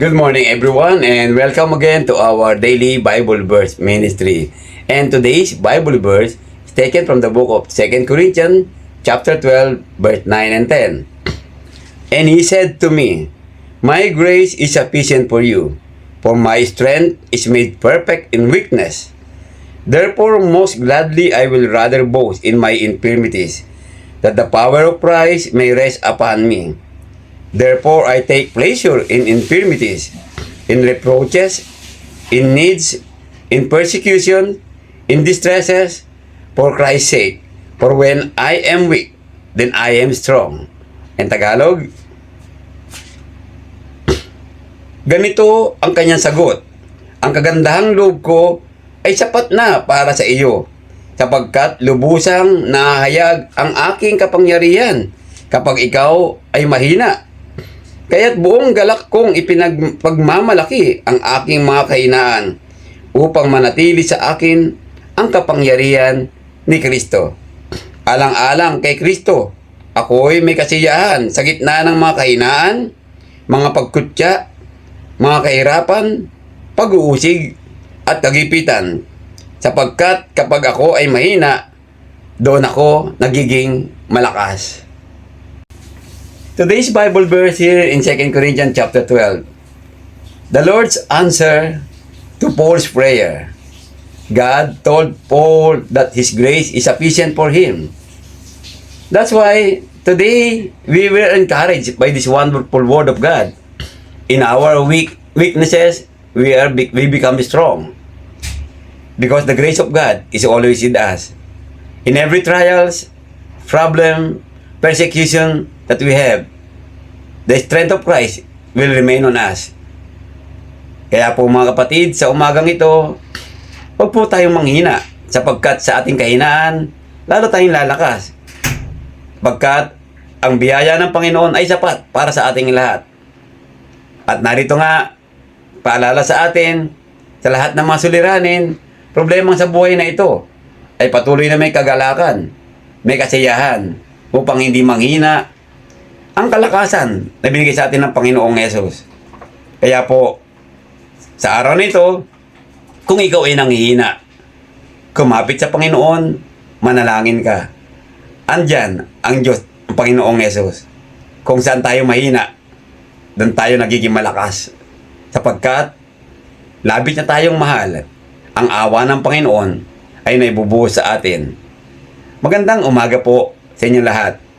Good morning everyone and welcome again to our daily Bible verse ministry. And today's Bible verse is taken from the book of 2 Corinthians chapter 12 verse 9 and 10. And he said to me, My grace is sufficient for you, for my strength is made perfect in weakness. Therefore most gladly I will rather boast in my infirmities, that the power of Christ may rest upon me. Therefore, I take pleasure in infirmities, in reproaches, in needs, in persecution, in distresses, for Christ's sake. For when I am weak, then I am strong. In Tagalog, ganito ang kanyang sagot. Ang kagandahang loob ko ay sapat na para sa iyo, sapagkat lubusang nahayag ang aking kapangyarihan kapag ikaw ay mahina. Kaya't buong galak kong ipinagpagmamalaki ang aking mga kahinaan upang manatili sa akin ang kapangyarihan ni Kristo. Alang-alang kay Kristo, ako'y may kasiyahan sa gitna ng mga kahinaan, mga pagkutya, mga kahirapan, pag-uusig at kagipitan. Sapagkat kapag ako ay mahina, doon ako nagiging malakas. Today's Bible verse here in 2 Corinthians chapter 12. The Lord's answer to Paul's prayer. God told Paul that his grace is sufficient for him. That's why today we were encouraged by this wonderful word of God. In our weak weaknesses, we are we become strong. Because the grace of God is always with us. In every trials, problem, persecution that we have, the strength of Christ will remain on us. Kaya po mga kapatid, sa umagang ito, huwag po tayong manghina sapagkat sa ating kahinaan, lalo tayong lalakas. Pagkat ang biyaya ng Panginoon ay sapat para sa ating lahat. At narito nga, paalala sa atin, sa lahat ng mga suliranin, problema sa buhay na ito ay patuloy na may kagalakan, may kasiyahan, upang hindi manghina ang kalakasan na binigay sa atin ng Panginoong Yesus. Kaya po, sa araw na ito, kung ikaw ay nanghihina, kumapit sa Panginoon, manalangin ka. Andyan ang Diyos, ang Panginoong Yesus. Kung saan tayo mahina, doon tayo nagiging malakas. Sapagkat, labit na tayong mahal. Ang awa ng Panginoon ay naibubuhos sa atin. Magandang umaga po sa inyo lahat.